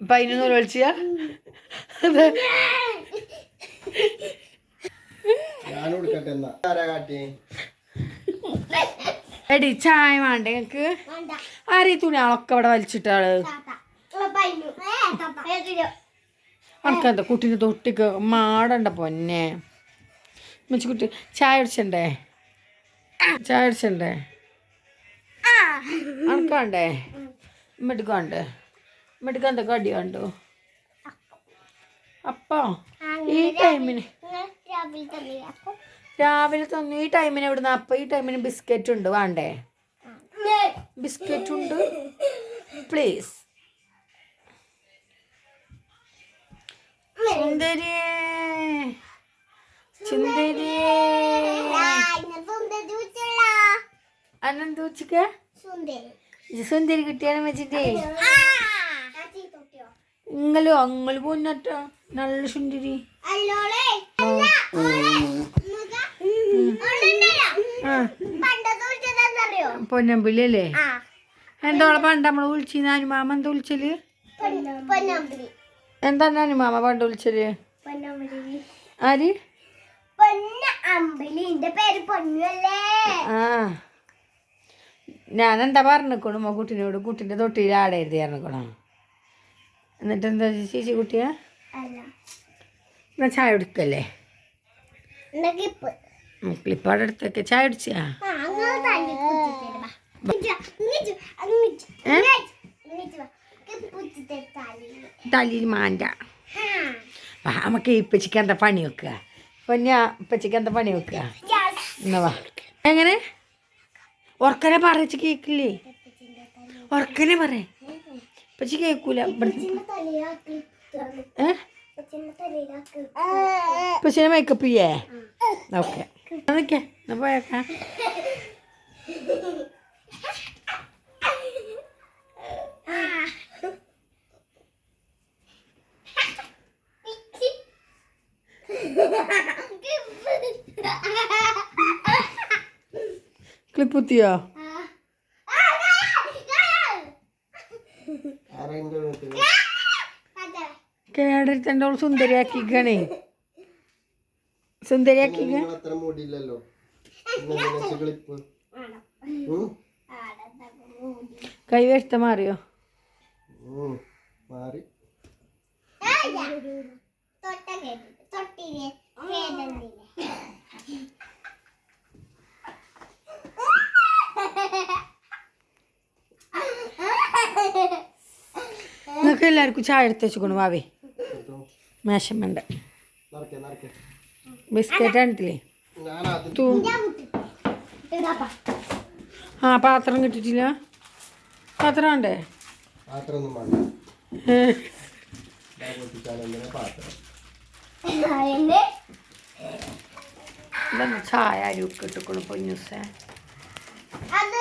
പൈനൊന്ന് വിളിച്ചാ എടി ചായ വേണ്ടേ ഞങ്ങക്ക് ആരെ തുണിയാളൊക്കെ ഇവിടെ വലിച്ചിട്ടാൾ? അനക്കെന്താ കുട്ടീനെ തൊട്ടിക്ക് മാടണ്ട പൊന്നെ. മെച്ചി കുട്ടി ചായ അടിച്ചണ്ടേ ചായ അടിച്ചണ്ടേ അനക്കാണ്ടേ മെടുക്കാണ്ട് മെടുക്കാന്താ കടി കണ്ടോ? അപ്പോ ഈ ടൈമിന് രാവിലെ തന്നു ഈ ടൈമിന് എവിടുന്ന? അപ്പ ഈ ടൈമിന് ബിസ്ക്കറ്റ് ഉണ്ട് വേണ്ടേ? ബിസ്ക്കറ്റ് ഉണ്ട് പ്ലീസ് സുന്ദരിയേ. സുന്ദരിയേ. അനന്ത് ഉച്ചയ്ക്ക് സുന്ദരി. കിട്ടിയാണ് വെച്ചിട്ടേ. ഇങ്ങളോ അങ്ങൾ പോന്നട്ടോ. നല്ല സുന്ദരി. ആ. പൊന്നമ്പിള്ളി എന്തോളെ പണ്ട് നമ്മൾ വിളിച്ചിന് അനുമാമ എന്താ വിളിച്ചൽ? എന്താണ് അനുമാമ പണ്ട് വിളിച്ചൽ? ആര്? ആ. ഞാൻ എന്താ പറഞ്ഞിക്കണു? മോ കുട്ടിനോട് കുട്ടീന്റെ തൊട്ടിയിൽ ആടരുത് പറഞ്ഞിക്കണോ. എന്നിട്ട് എന്താ ചേച്ചി കുട്ടിയാ? അല്ല. എന്നാ ചായ എടുക്കല്ലേ ക്ലിപ്പാട് എടുത്തൊക്കെ. അടുത്തൊക്കെ ചായ അടിച്ചാ തലയിൽ വാ. നമുക്ക് ഇപ്പച്ചിക്ക് എന്താ പണി വെക്കുക. പൊന്നാ ഇപ്പച്ചിക്ക് എന്താ പണി വെക്കുക. എന്നവാ എങ്ങനെ? ഉറക്കനെ പറയച്ച് കേക്കില്ലേ? ഉറക്കനെ പറ. ഇപ്പച്ചി കേൾക്കൂല. പക്ഷെ മേക്കപ്പ് ചെയ്യേ? ഓക്കെ. നിൽക്കേ എന്നാ പോയേക്കാം ക്ലിപ്പ് കുത്തിയോ? കേടരുത്തന്റെ അവൾ സുന്ദരിയാക്കിക്കണേ. സുന്ദരിയാക്കിക്ക കൈ വെച്ച മാറിയോ. മാറി. നിങ്ങൾക്ക് എല്ലാവർക്കും ചായ എടുത്തേച്ചു വെച്ചുകൊണ്ട് വാവേ. നടക്കേ ബിസ്ക്കറ്റ് കണ്ടില്ലേ ഞാൻ അത് തൂ ആ പാത്രം കിട്ടിട്ടില്ല പാത്രം ഉണ്ടേ ചായ അരിയൊക്കെ ഇട്ടുക്കണു പൊന്നൂസേ. അത്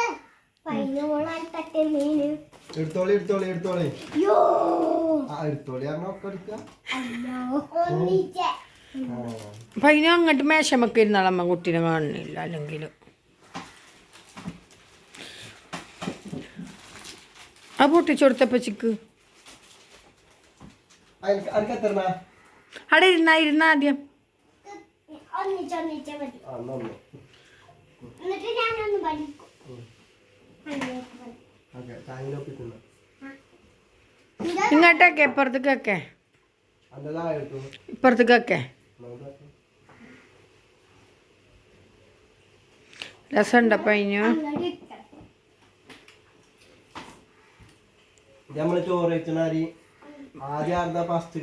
പൈനോളാൻ തട്ട മീന് എടുത്തോളി എടുത്തോളി എടുത്തോളി. യോ ആ എടുത്തോളി പറഞ്ഞ ഒക്കെ. അപ്പം അതിന് അങ്ങോട്ട് മേശമ്മക്ക് ഇരുന്നാളമ്മ കുട്ടീനെ കാണുന്നില്ല അല്ലെങ്കിൽ ആ പൊട്ടിച്ചു കൊടുത്തപ്പച്ചിക്ക് അവിടെ ഇരുന്നാ ഇരുന്ന ആദ്യം. എന്നിട്ട് ഞാനൊന്ന് പഠിക്കും ഇങ്ങോട്ടൊക്കെ ഇപ്പുറത്തേക്കൊക്കെ ഇപ്പുറത്തേക്കൊക്കെ രസമുണ്ടോ പൈനു നമ്മൾ ചോറ് ആദ്യം ഫസ്റ്റ്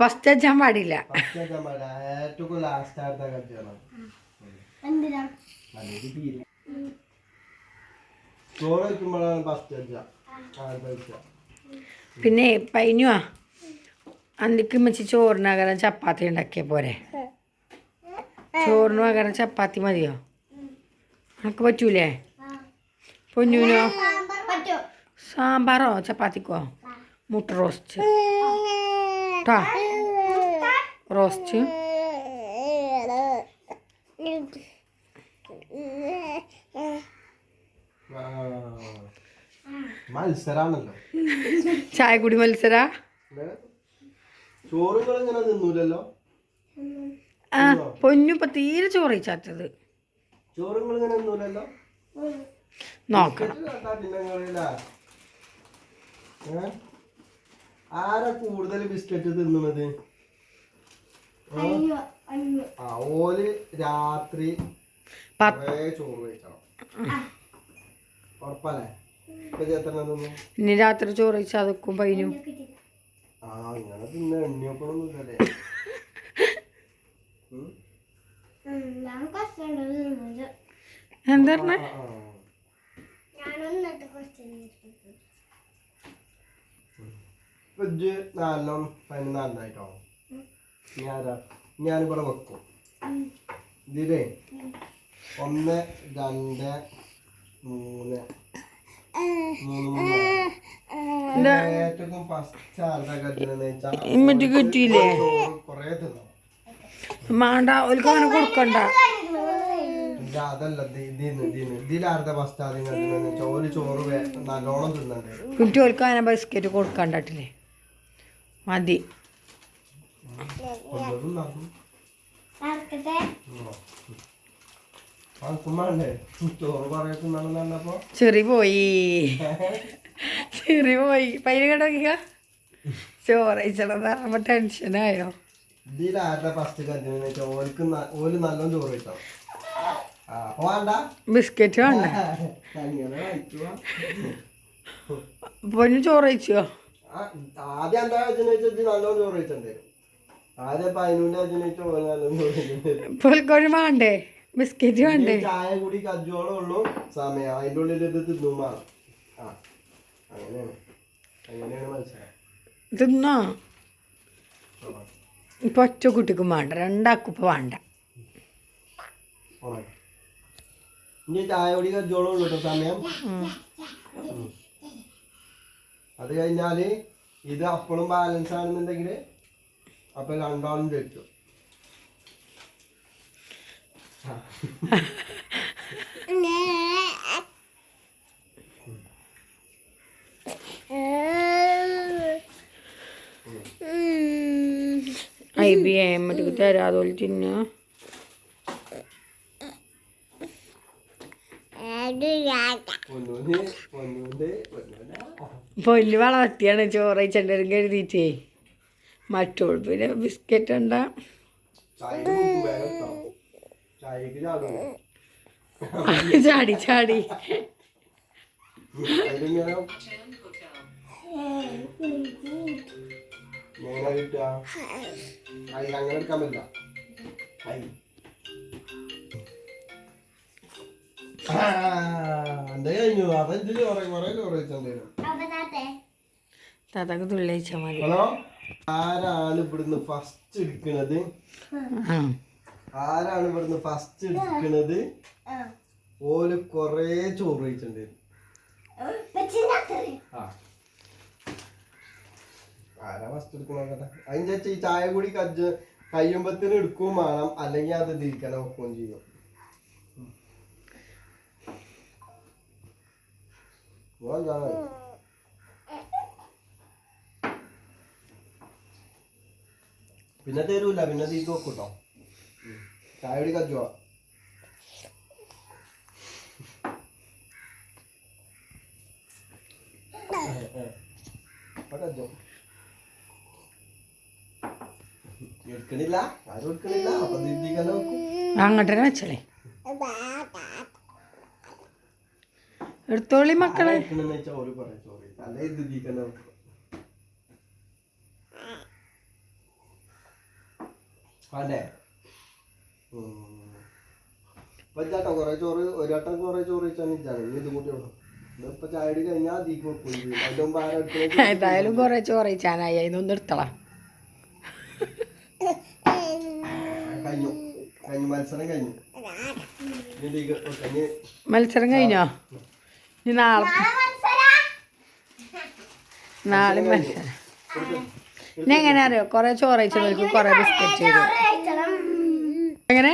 ഫസ്റ്റ് പാടില്ല. ഫസ്റ്റ് കജ്ജാൻ പാടില്ല. ഏറ്റവും ലാസ്റ്റ് കജ്ജാണ് ചോറ് വെക്കുമ്പോഴാണ് ഫസ്റ്റ് കജ്ജ പിന്നെ പൈനുവാ. അന്തിക്ക് വെച്ച് ചോറിന് പകരം ചപ്പാത്തി ഉണ്ടാക്കിയ പോരെ. ചോറിന് പകരം ചപ്പാത്തി മതിയോ? നമുക്ക് പറ്റൂലേ? പൊന്നൂനോ? സാമ്പാറോ? ചപ്പാത്തിക്കോ? മുട്ട റോസ്റ്റ്. ട്ടാ. റോസ്റ്റ് ആ. മത്സരാണല്ലോ. ചായ കുടി മത്സര? തിന്നൂലല്ലോ? ആ പൊന്നുപ്പ തീരെ ചോറിച്ചാത്തത് ചാറ്റത് ഇങ്ങനെ തിന്നൂലല്ലോ? നോക്കണം? ആരാ കൂടുതൽ ബിസ്ക്കറ്റ് അയ്യോ ഓൽ രാത്രി പത്ത് ചോറ് കഴിക്കണം. ഉറപ്പല്ലേ? ഇനി രാത്രി ചോറിച്ചാ അതൊക്കെ പൈനും. എന്താ പറഞ്ഞേ? നാലെണ്ണം ഞാനാ ഞാനിവിടെ വെക്കും. ഇതിലേ ഒന്ന് രണ്ട് മൂന്ന് മൂന്ന് മൂന്ന് ഏറ്റവും ഫസ്റ്റ് ആരുടെ കജ്ജിനെന്ന് വെച്ചാൽ ഇമ്മറ്റി കിട്ടിയില്ലേ? മാണ്ട ഓൽക്ക് അങ്ങനെ കൊടുക്കണ്ട. കുട്ടി അങ്ങനെ ബിസ്ക്കറ്റ് കൊടുക്കണ്ടട്ടില്ലേ? മതി. നടക്കട്ടെ ചോറ് ചെറി പോയി ചെറി പോയി പൈന കിടക്കുക ചോറയിച്ചത് പറയുമ്പോ ടെൻഷനായോ ചോറ് ബിസ്ക്കറ്റ് വേണ്ട. പൊന്നു ആദ്യം എന്താ നല്ലോണം ചോറ് ആദ്യം ചോറ് കഴിച്ചിട്ടുണ്ട് വേണ്ടേ ബിസ്ക്കറ്റ് വേണ്ടേ? ചായ കൂടി കജ്ജോളം ഉള്ളൂ. സമയം. അതിന്റെ ഉള്ളിൽ ഇത് തിന്നുമാണ് ആ അങ്ങനെയാണ്. അങ്ങനെയാണ് മനസ്സിലായത് തിന്നോ? ഇപ്പൊ ഒറ്റ കുട്ടിക്കും വേണ്ട. രണ്ടാക്കും ഇപ്പൊ വേണ്ട. ഇനി ചായ കൂടി കജ്ജോളം ഉള്ളൂ സമയം. അത് കഴിഞ്ഞാൽ ഇത് അപ്പോഴും ബാലൻസ് ആണെന്നുണ്ടെങ്കിൽ അപ്പൊ രണ്ടാളും ജയിച്ചു തിന്ന. പൊന്നൂന് പൊന്നൂന്റെ പൊന്നൂന്റെ പൊന്നു വളർത്തിയാണ് ചോറയിച്ചെല്ലാരും കരുതിയിട്ടേ മറ്റോൾ പിന്നെ ബിസ്ക്കറ്റ് ഉണ്ടാ ചായ കുടിക്കും വേഗം കേട്ടോ. ചായക്ക് ചാടും ചാടി ചാടി. അതിലിങ്ങനെ എങ്ങനെ കിട്ടുക? അതിൽ അങ്ങനെ എടുക്കാൻ പറ്റില്ല. താത്താക്ക് തുള്ളിച്ചാ മതി. ഹലോ? ആരാണ് ഇവിടുന്ന് ഫസ്റ്റ് എടുക്കണത്? ആ ആരാണ് ഇവിടുന്ന് ഫസ്റ്റ് എടുക്കണത്? ആ. ഓൽ കൊറേ ചോറ് കഴിച്ചിട്ടുണ്ടായിരുന്നു ആ. ആരാ ഫസ്റ്റ് എടുക്കണോട്ടെ അതിന് ചേച്ചി ഈ ചായ കൂടി കജ്ജ് കയ്യുമ്പത്തിന് എടുക്കുകയും വേണം. അല്ലെങ്കിൽ അത് തിരിക്കണം വെക്കുകയും ചെയ്യും. പിന്നെ തരൂല. പിന്നെ തീക്ക് വെക്കൂട്ടോ. ഉം. ചായ കൂടി ജോ എടുക്കണില്ല? ആരും എടുക്കണില്ല. അപ്പൊ തിരിക്കാൻ വെക്കും. അങ്ങോട്ട് തന്നെ വെച്ചളേ. എടുത്തോളി മക്കളെ. അല്ലെ ഇത് തിരിക്കാൻ വെക്കും വേണ്ടേ ഇപ്പൊ ചേട്ടാ കൊറേ ചോറ് ഒരു വട്ടം കൊറേ ചോറ് വെച്ചാൽ ഇതാണ് ഇനി ഇതും കൂടി ഉള്ളു ഇതിപ്പോ ചായ അടി കഴിഞ്ഞാൽ തീക്ക് വെക്കും ചെയ്യും. അതിന്റെ മുമ്പ് ആരും എടുക്കണേ ഏതായാലും കുറെ ചോറയിച്ചാനായി അതിനൊന്നും എടുത്തളാം. കഴിഞ്ഞു. കഴിഞ്ഞു മത്സരം കഴിഞ്ഞു. ഇനി മത്സരം കഴിഞ്ഞോ? നാളെ നാളെ മത്സരം. ഇനി എങ്ങനെ അറിയോ? കൊറേ ചോറയിച്ചവർക്ക് കൊറേ ബിസ്ക്കറ്റ് തരും എങ്ങനെ?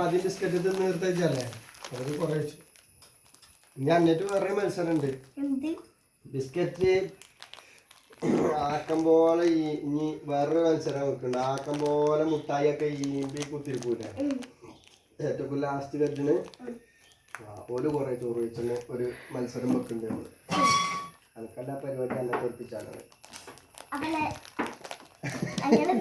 ആദ്യം ബിസ്ക്കറ്റ് നിർത്തി വെച്ചല്ലേ? അതിന് കൊറേ വെച്ചു. ഇനി അന്നിട്ട് വേറെ ബിസ്ക്കറ്റ് ആക്കം പോലെ ഇനി വേറൊരു മത്സരം വെക്കുന്നുണ്ട് ആക്കം പോലെ മുട്ടായി ഒക്കെ ഈമ്പി കുത്തിരിക്കൂല ഏറ്റവും ലാസ്റ്റ് കജ്ജിന് ഓൽ കുറെ ചോറ് വെച്ചിന് ഒരു മത്സരം വെക്കുന്നുണ്ട് നമ്മൾ. അതൊക്കെ പരിപാടി അന്നെ തോൽപ്പിച്ചാണ് അവളെ അങ്ങനെ